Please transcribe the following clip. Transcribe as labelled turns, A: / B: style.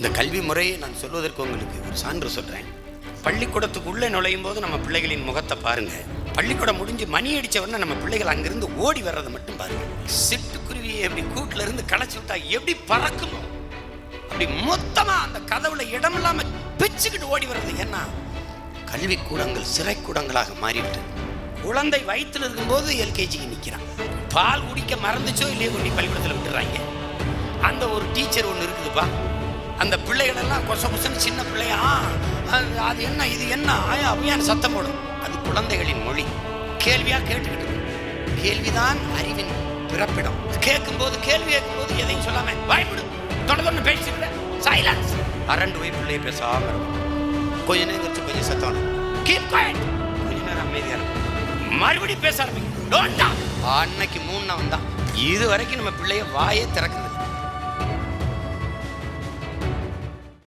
A: இந்த கல்வி முறையை நான் சொல்வதற்கு உங்களுக்கு ஒரு சான்று சொல்கிறேன் பள்ளிக்கூடத்துக்குள்ளே நுழையும் போது நம்ம பிள்ளைகளின் முகத்தை பாருங்கள் பள்ளிக்கூடம் முடிஞ்சு மணி அடிச்ச உடனே நம்ம பிள்ளைகள் அங்கேருந்து ஓடி வர்றதை மட்டும் பாருங்கள் சிட்டுக்குருவியை எப்படி கூட்டில் இருந்து களைச்சி விட்டா எப்படி பறக்குமோ? அப்படி மொத்தமாக அந்த கதவுல இடம் இல்லாமல் பிச்சுக்கிட்டு ஓடி வர்றது என்ன? கல்வி கூடங்கள் சிறை கூடங்களாக மாறிவிட்டு குழந்தை வயிற்றில் இருக்கும்போது எல்கேஜிக்கு நிற்கிறான் பால் குடிக்க மறந்துச்சோ இல்லையோ கொண்டு பள்ளிக்கூடத்தில் விட்டுறாங்க. அந்த ஒரு டீச்சர் ஒன்று இருக்குதுப்பா. அந்த பிள்ளைகளெல்லாம் கொச கொசன்னு சின்ன பிள்ளையா? அது அது என்ன இது என்ன? ஆயா அவையான்னு சத்தம் போடும். அது குழந்தைகளின் மொழி. கேள்வியாக கேட்டுக்கிட்டு கேள்விதான் அறிவின் பிறப்பிடம். கேட்கும்போது கேள்வி கேட்கும்போது எதையும் சொல்லாம பயப்படு தொட தொண்டு பேசிட்டு சைலன்ஸ் அரண்டு போய் பிள்ளைய பேசாம இருக்கும் கொஞ்ச நேரம் கழிச்சு கொஞ்சம் சத்தம் கீப் குவைட் கொஞ்ச நேரம் அமைதியாக இருக்கும் மறுபடியும் பேச ஆரம்பிக்கும் அன்னைக்கு மூணு வந்தான் இது வரைக்கும் நம்ம பிள்ளைய வாயே திறக்குது